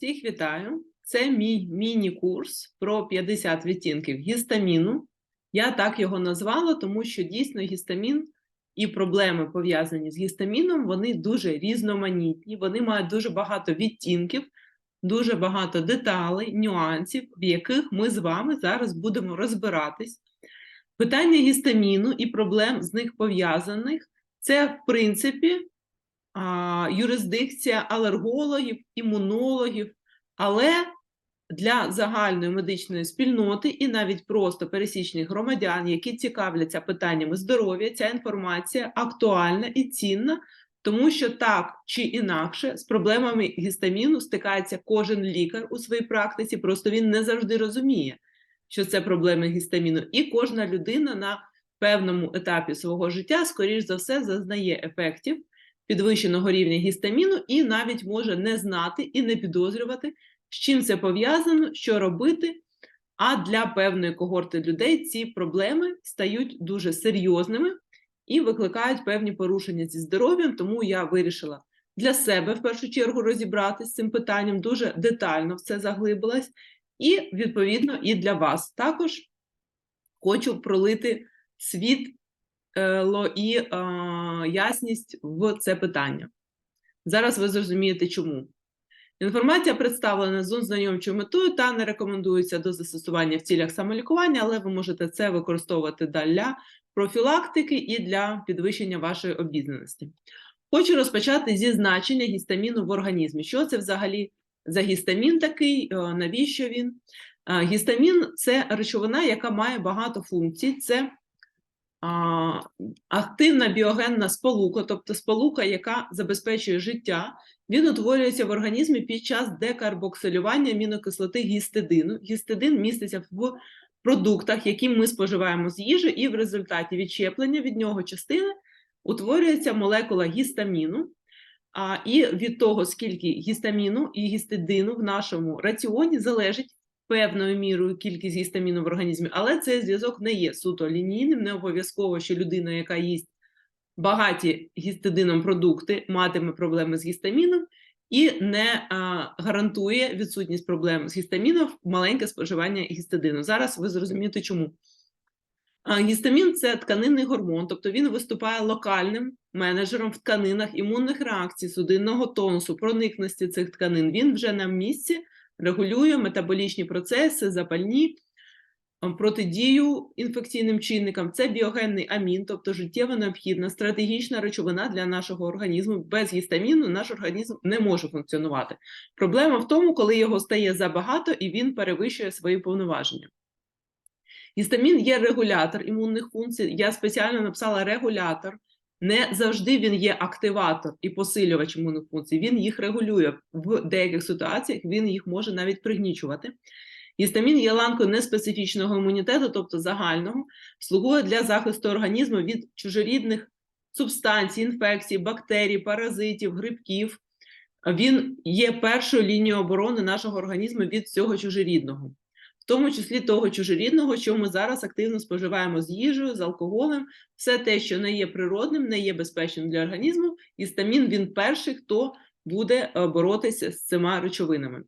Всіх вітаю! Це мій міні-курс про 50 відтінків гістаміну. Я так його назвала, тому що дійсно гістамін і проблеми пов'язані з гістаміном, вони дуже різноманітні, вони мають дуже багато відтінків, дуже багато деталей, нюансів, в яких ми з вами зараз будемо розбиратись. Питання гістаміну і проблем з них пов'язаних це, в принципі, юрисдикція алергологів, імунологів, але для загальної медичної спільноти і навіть просто пересічних громадян, які цікавляться питаннями здоров'я, ця інформація актуальна і цінна, тому що так чи інакше з проблемами гістаміну стикається кожен лікар у своїй практиці, просто він не завжди розуміє, що це проблеми гістаміну, і кожна людина на певному етапі свого життя, скоріш за все, зазнає ефектів підвищеного рівня гістаміну і навіть може не знати і не підозрювати, з чим це пов'язано, що робити. А для певної когорти людей ці проблеми стають дуже серйозними і викликають певні порушення зі здоров'ям. Тому я вирішила для себе в першу чергу розібратися з цим питанням, дуже детально в це заглибилась, і відповідно і для вас також хочу пролити світ і е, ясність в це питання. Зараз ви зрозумієте, чому. Інформація представлена з ознайомчою метою та не рекомендується до застосування в цілях самолікування, але ви можете це використовувати для профілактики і для підвищення вашої обізнаності. Хочу розпочати зі значення гістаміну в організмі. Що це взагалі за гістамін такий? Е, навіщо він? Е, гістамін це речовина, яка має багато функцій. Це активна біогенна сполука, тобто сполука, яка забезпечує життя, він утворюється в організмі під час декарбоксилювання амінокислоти гістидину. Гістидин міститься в продуктах, які ми споживаємо з їжі, і в результаті відщеплення від нього частини утворюється молекула гістаміну. А, І від того, скільки гістаміну і гістидину в нашому раціоні залежить певною мірою кількість гістаміну в організмі, але цей зв'язок не є суто лінійним, не обов'язково, що людина, яка їсть багаті гістидином продукти, матиме проблеми з гістаміном і не а, гарантує відсутність проблем з гістаміном маленьке споживання гістидину. Зараз ви зрозумієте, чому. Гістамін це тканинний гормон, тобто він виступає локальним менеджером в тканинах імунних реакцій, судинного тонусу, проникності цих тканин. Він вже на місці регулює метаболічні процеси, запальні, протидію інфекційним чинникам. Це біогенний амін, тобто життєво необхідна стратегічна речовина для нашого організму. Без гістаміну наш організм не може функціонувати. Проблема в тому, коли його стає забагато і він перевищує свої повноваження. Гістамін є регулятор імунних функцій. Я спеціально написала регулятор. Не завжди він є активатор і посилювач імунних функцій. Він їх регулює в деяких ситуаціях, він їх може навіть пригнічувати. Гістамін є ланкою неспецифічного імунітету, тобто загального, слугує для захисту організму від чужорідних субстанцій, інфекцій, бактерій, паразитів, грибків. Він є першою лінією оборони нашого організму від всього чужорідного тому числі того чужорідного, що ми зараз активно споживаємо з їжею, з алкоголем, все те, що не є природним, не є безпечним для організму, гістамін він перший, хто буде е, боротися з цими речовинами.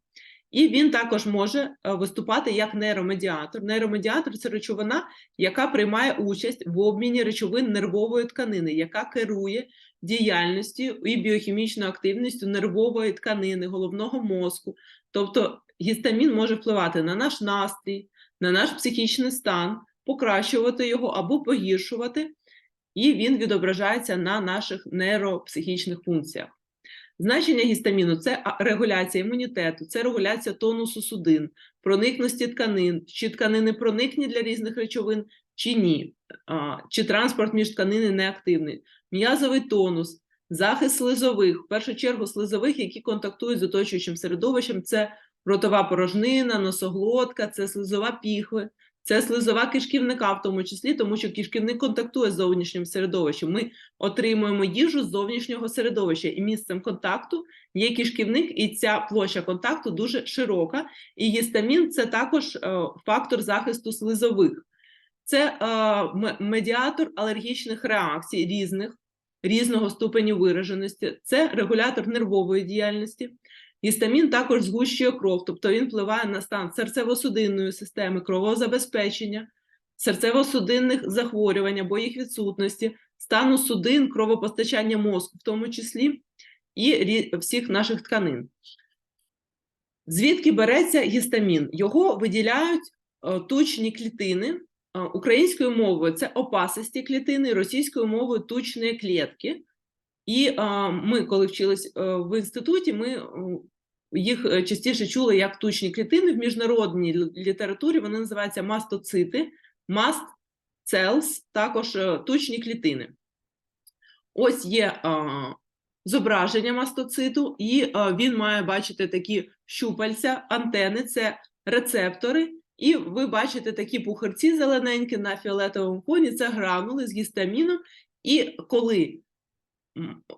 І він також може е, виступати як нейромедіатор. Нейромедіатор це речовина, яка приймає участь в обміні речовин нервової тканини, яка керує діяльністю і біохімічною активністю нервової тканини, головного мозку. Тобто гістамін може впливати на наш настрій, на наш психічний стан, покращувати його або погіршувати, і він відображається на наших нейропсихічних функціях. Значення гістаміну це регуляція імунітету, це регуляція тонусу судин, проникності тканин, чи тканини проникні для різних речовин, чи ні, чи транспорт між тканини неактивний, м'язовий тонус, захист слизових, в першу чергу слизових, які контактують з оточуючим середовищем, це ротова порожнина, носоглотка, це слизова піхви, це слизова кишківника, в тому числі, тому що кишківник контактує з зовнішнім середовищем. Ми отримуємо їжу з зовнішнього середовища, і місцем контакту є кишківник, і ця площа контакту дуже широка. І гістамін це також е, фактор захисту слизових. Це е, медіатор алергічних реакцій різних, різного ступеню вираженості, це регулятор нервової діяльності. Гістамін також згущує кров, тобто він впливає на стан серцево-судинної системи, кровозабезпечення, серцево-судинних захворювань або їх відсутності, стану судин, кровопостачання мозку, в тому числі і всіх наших тканин. Звідки береться гістамін? Його виділяють е, тучні клітини. Е, Українською мовою це опасисті клітини, російською мовою тучні клітки. І е, ми, коли вчились в інституті, ми їх е, частіше чули як тучні клітини. В міжнародній літературі вони називаються мастоцити, mast cells, також е, тучні клітини. Ось є зображення мастоциту, і він має бачити такі щупальця, антени, це рецептори. І ви бачите такі пухарці зелененькі на фіолетовому фоні, це гранули з гістаміном. І коли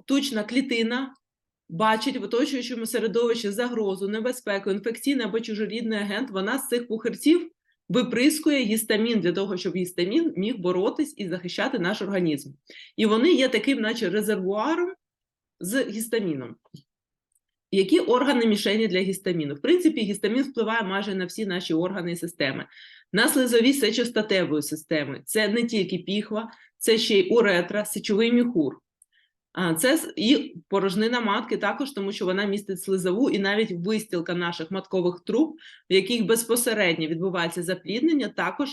тучна клітина бачить в оточуючому середовищі загрозу, небезпеку, інфекційний або чужорідний агент, вона з цих пухарців виприскує гістамін для того, щоб гістамін міг боротись і захищати наш організм. І вони є таким, наче резервуаром з гістаміном. Які органи мішені для гістаміну? В принципі, гістамін впливає майже на всі наші органи і системи. На слизові сечостатевої системи. Це не тільки піхва, це ще й уретра, сечовий міхур. Це і порожнина матки також, тому що вона містить слизову і навіть вистілка наших маткових труб, в яких безпосередньо відбувається запліднення, також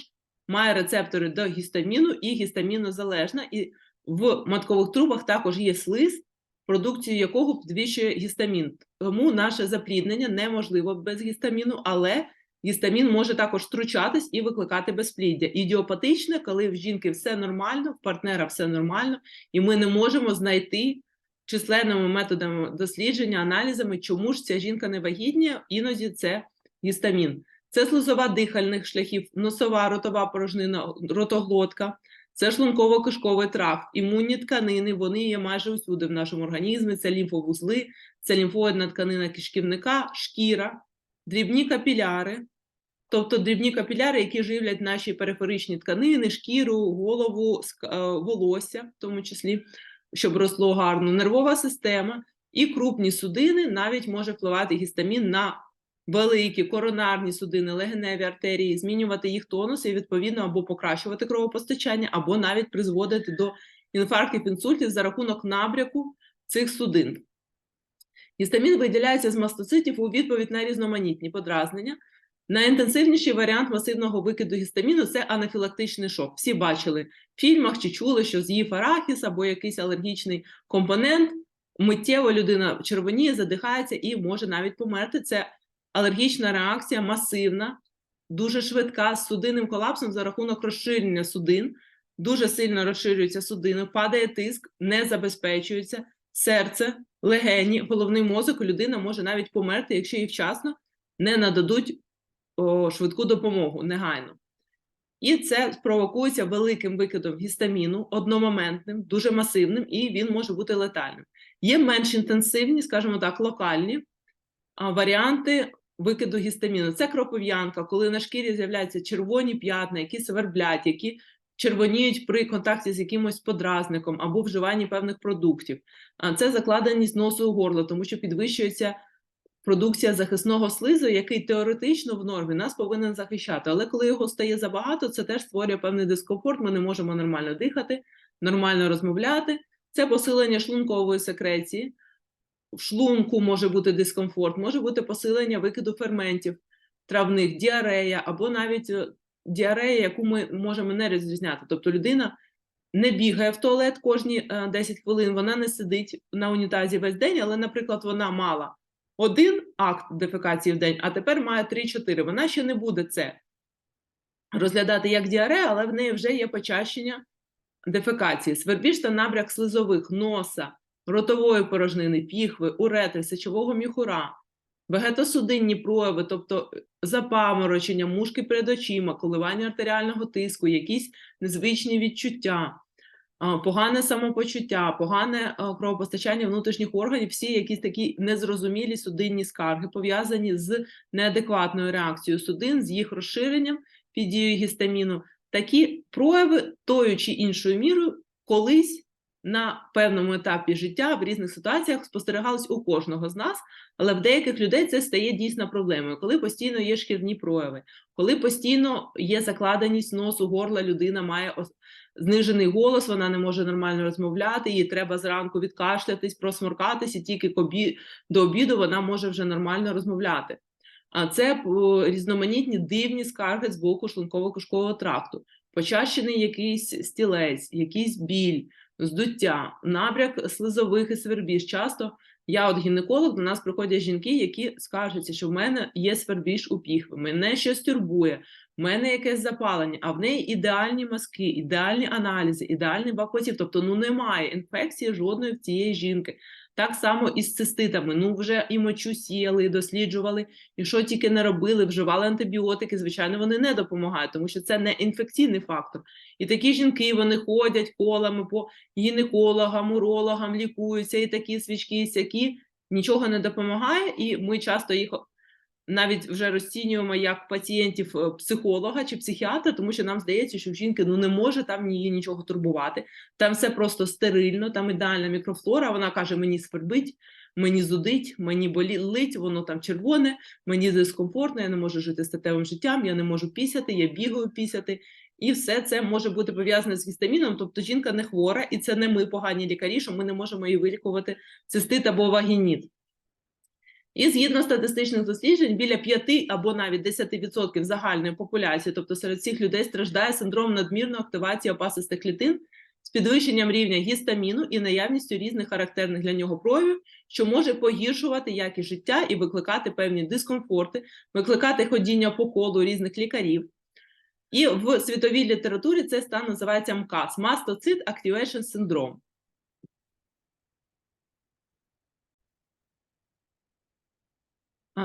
має рецептори до гістаміну і гістамінозалежна. І в маткових трубах також є слиз, продукцію якого підвищує гістамін. Тому наше запліднення неможливо без гістаміну, але гістамін може також втручатись і викликати безпліддя. Ідіопатичне, коли в жінки все нормально, в партнера все нормально, і ми не можемо знайти численними методами дослідження, аналізами, чому ж ця жінка не вагітніє, іноді це гістамін. Це слизова дихальних шляхів, носова ротова порожнина, ротоглотка, це шлунково-кишковий тракт, імунні тканини, вони є майже усюди в нашому організмі. Це лімфовузли, це лімфоїдна тканина кишківника, шкіра, дрібні капіляри, тобто дрібні капіляри, які живлять наші периферичні тканини, шкіру, голову, е, волосся, в тому числі, щоб росло гарно, нервова система і крупні судини навіть може впливати гістамін на великі коронарні судини, легеневі артерії, змінювати їх тонус і відповідно або покращувати кровопостачання, або навіть призводити до інфарктів, інсультів за рахунок набряку цих судин. Гістамін виділяється з мастоцитів у відповідь на різноманітні подразнення. Найінтенсивніший варіант масивного викиду гістаміну це анафілактичний шок. Всі бачили в фільмах чи чули, що з'їв арахіс або якийсь алергічний компонент. Миттєво людина червоніє, задихається і може навіть померти. Це алергічна реакція масивна, дуже швидка з судинним колапсом за рахунок розширення судин. Дуже сильно розширюються судини, падає тиск, не забезпечується серце, легені, головний мозок. Людина може навіть померти, якщо їй вчасно не нададуть швидку допомогу негайно. І це спровокується великим викидом гістаміну, одномоментним, дуже масивним, і він може бути летальним. Є менш інтенсивні, скажімо так, локальні варіанти викиду гістаміну. Це кропов'янка, коли на шкірі з'являються червоні п'ятна, які сверблять, які червоніють при контакті з якимось подразником або вживанні певних продуктів. Це закладеність носу у горло, тому що підвищується продукція захисного слизу, який теоретично в нормі нас повинен захищати. Але коли його стає забагато, це теж створює певний дискомфорт. Ми не можемо нормально дихати, нормально розмовляти. Це посилення шлункової секреції. В шлунку може бути дискомфорт, може бути посилення викиду ферментів травних, діарея або навіть е, діарея, яку ми можемо не розрізняти. Тобто людина не бігає в туалет кожні е, 10 хвилин, вона не сидить на унітазі весь день, але, наприклад, вона мала один акт дефекації в день, а тепер має 3-4. Вона ще не буде це розглядати як діарея, але в неї вже є почащення дефекації. Свербіж та набряк слизових, носа, ротової порожнини, піхви, уретри, сечового міхура, вегетосудинні прояви, тобто запаморочення, мушки перед очима, коливання артеріального тиску, якісь незвичні відчуття, погане самопочуття, погане кровопостачання внутрішніх органів, всі якісь такі незрозумілі судинні скарги, пов'язані з неадекватною реакцією судин, з їх розширенням під дією гістаміну. Такі прояви тою чи іншою мірою колись на певному етапі життя в різних ситуаціях спостерігалось у кожного з нас, але в деяких людей це стає дійсно проблемою, коли постійно є шкірні прояви, коли постійно є закладеність носу, горла, людина має знижений голос, вона не може нормально розмовляти, їй треба зранку відкашлятись, просморкатись, і тільки до обіду вона може вже нормально розмовляти. А це о, різноманітні дивні скарги з боку шлунково-кишкового тракту, почащений якийсь стілець, якийсь біль, здуття, набряк слизових і свербіж. Часто я, от гінеколог, до нас приходять жінки, які скаржаться, що в мене є свербіж у піхви, мене щось турбує, в мене якесь запалення, а в неї ідеальні мазки, ідеальні аналізи, ідеальний бакотів. Тобто, ну немає інфекції жодної в цієї жінки. Так само і з циститами. Ну вже і мочу сіяли, і досліджували, і що тільки не робили, вживали антибіотики. Звичайно, вони не допомагають, тому що це не інфекційний фактор. І такі жінки вони ходять колами по гінекологам, урологам, лікуються, і такі свічки, і сякі нічого не допомагає, і ми часто їх навіть вже розцінюємо як пацієнтів е, психолога чи психіатра, тому що нам здається, що в жінки ну не може там її нічого турбувати. Там все просто стерильно, там ідеальна мікрофлора. Вона каже: мені свербить, мені зудить, мені болить, воно там червоне, мені дискомфортно, я не можу жити статевим життям, я не можу пісяти, я бігаю пісяти. І все це може бути пов'язане з гістаміном, тобто жінка не хвора, і це не ми погані лікарі, що ми не можемо її вилікувати цистит або вагініт. І згідно статистичних досліджень, біля 5 або навіть 10% загальної популяції, тобто серед всіх людей, страждає синдром надмірної активації опасистих клітин з підвищенням рівня гістаміну і наявністю різних характерних для нього проявів, що може погіршувати якість життя і викликати певні дискомфорти, викликати ходіння по колу різних лікарів. І в світовій літературі цей стан називається МКАС – Mastocyte Activation Syndrome.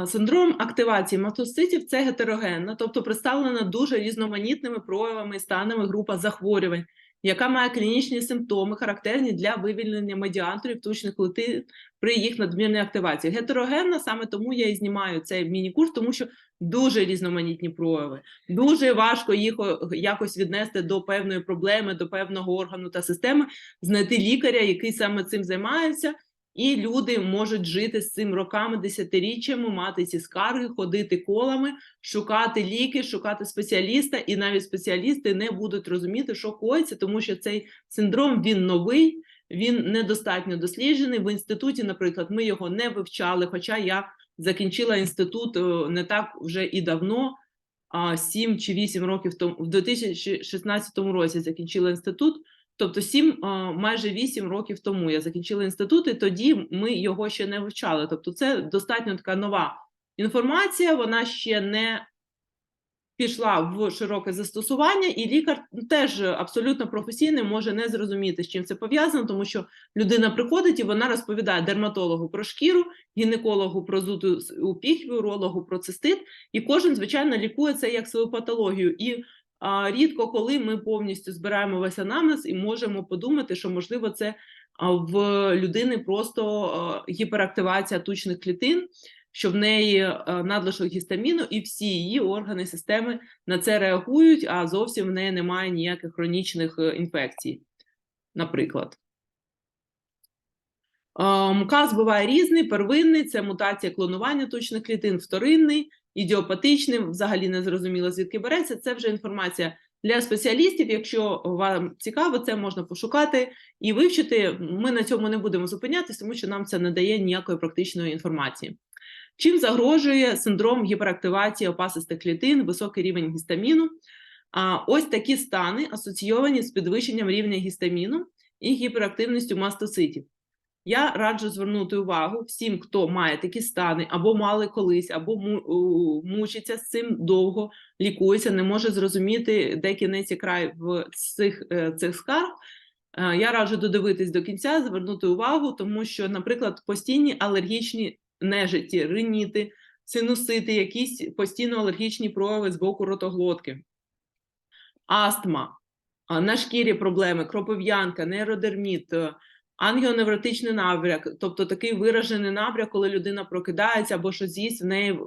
Синдром активації мастоцитів це гетерогенна, тобто представлена дуже різноманітними проявами і станами група захворювань, яка має клінічні симптоми, характерні для вивільнення медіаторів тучних клетин при їх надмірній активації. Гетерогенна, саме тому я і знімаю цей міні-курс, тому що дуже різноманітні прояви. Дуже важко їх якось віднести до певної проблеми, до певного органу та системи, знайти лікаря, який саме цим займається. І люди можуть жити з цим роками, десятиріччями, мати ці скарги, ходити колами, шукати ліки, шукати спеціаліста, і навіть спеціалісти не будуть розуміти, що коїться, тому що цей синдром він новий, він недостатньо досліджений. В інституті, наприклад, ми його не вивчали. Хоча я закінчила інститут е, не так вже і давно, а 7 чи 8 років тому, в 2016 році закінчила інститут. Тобто 7, майже 8 років тому я закінчила інститут, і тоді ми його ще не вивчали. Тобто, це достатньо така нова інформація, вона ще не пішла в широке застосування, і лікар теж абсолютно професійний може не зрозуміти, з чим це пов'язано, тому що людина приходить і вона розповідає дерматологу про шкіру, гінекологу про зуду у піхві, урологу про цистит, і кожен, звичайно, лікує це як свою патологію. І рідко коли ми повністю збираємо весь анамнез і можемо подумати, що можливо це в людини просто гіперактивація тучних клітин, що в неї надлишок гістаміну, і всі її органи системи на це реагують, а зовсім в неї немає ніяких хронічних е, інфекцій, наприклад. МКАС буває різний, первинний це мутація клонування тучних клітин, вторинний, ідіопатичний, взагалі не зрозуміло, звідки береться. Це вже інформація для спеціалістів. Якщо вам цікаво, це можна пошукати і вивчити. Ми на цьому не будемо зупинятися, тому що нам це не дає ніякої практичної інформації. Чим загрожує синдром гіперактивації опасистих клітин, високий рівень гістаміну? А ось такі стани асоційовані з підвищенням рівня гістаміну і гіперактивністю мастоцитів. Я раджу звернути увагу всім, хто має такі стани, або мали колись, або мучиться з цим довго, лікується, не може зрозуміти, де кінець і край в цих, е, цих скарг. Е, Я раджу додивитись до кінця, звернути увагу, тому що, наприклад, постійні алергічні нежиті, риніти, синусити, якісь постійно алергічні прояви з боку ротоглотки, астма, а, на шкірі проблеми, кропов'янка, нейродерміт, е, ангіоневротичний набряк, тобто такий виражений набряк, коли людина прокидається або щось з'їсть, в неї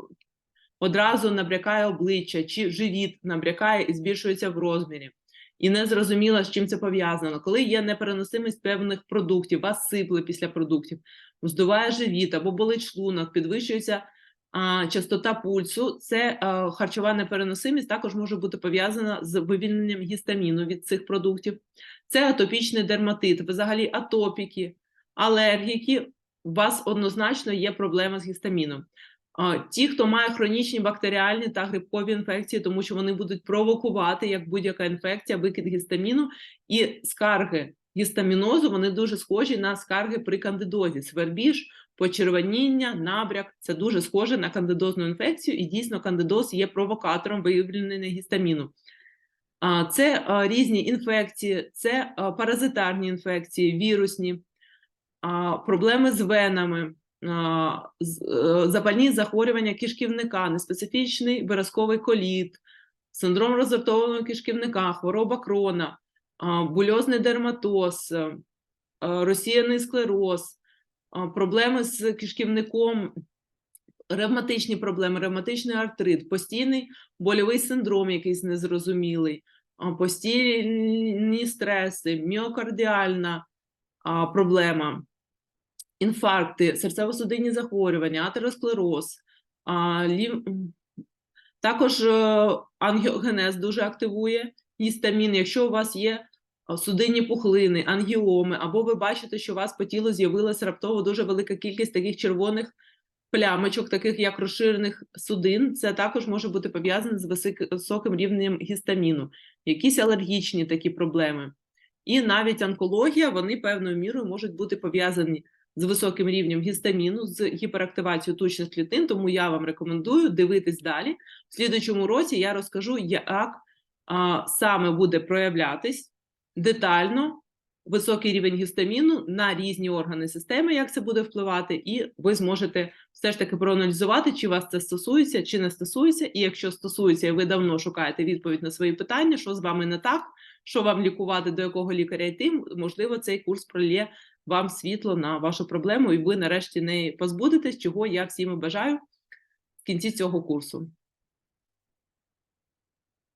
одразу набрякає обличчя, чи живіт набрякає і збільшується в розмірі. і не зрозуміла, з чим це пов'язано. Коли є непереносимість певних продуктів, вас сипле після продуктів, здуває живіт або болить шлунок, підвищується а, частота пульсу, це а, харчова непереносимість також може бути пов'язана з вивільненням гістаміну від цих продуктів. Це атопічний дерматит, взагалі атопіки, алергіки, у вас однозначно є проблема з гістаміном. Ті, хто має хронічні бактеріальні та грибкові інфекції, тому що вони будуть провокувати, як будь-яка інфекція, викид гістаміну і скарги гістамінозу, вони дуже схожі на скарги при кандидозі. Свербіж, почервоніння, набряк це дуже схоже на кандидозну інфекцію, і дійсно кандидоз є провокатором виявлення гістаміну. Це різні інфекції, це паразитарні інфекції, вірусні, проблеми з венами, е, запальні захворювання кишківника, неспецифічний виразковий коліт, синдром розрятованого кишківника, хвороба крона, бульозний дерматоз, е, е, розсіяний склероз, проблеми з кишківником, ревматичні проблеми, ревматичний артрит, постійний больовий синдром, якийсь незрозумілий, постійні стреси, міокардіальна проблема, інфаркти, серцево-судинні захворювання, атеросклероз, лів... також е, ангіогенез дуже активує гістамін. Якщо у вас є судинні пухлини, ангіоми, або ви бачите, що у вас по тілу з'явилася раптово дуже велика кількість таких червоних плямочок, таких як розширених судин, це також може бути пов'язане з високим рівнем гістаміну, якісь алергічні такі проблеми. І навіть онкологія, вони певною мірою можуть бути пов'язані з високим рівнем гістаміну, з гіперактивацією тучних клітин, тому я вам рекомендую дивитись далі. В слідучому році я розкажу, як а, саме буде проявлятись детально високий рівень гістаміну на різні органи системи, як це буде впливати, і ви зможете все ж таки проаналізувати, чи вас це стосується, чи не стосується. І якщо стосується, і ви давно шукаєте відповідь на свої питання, що з вами не так, що вам лікувати, до якого лікаря йти, можливо, цей курс пролє вам світло на вашу проблему, і ви нарешті не позбудетесь, чого я всім бажаю в кінці цього курсу.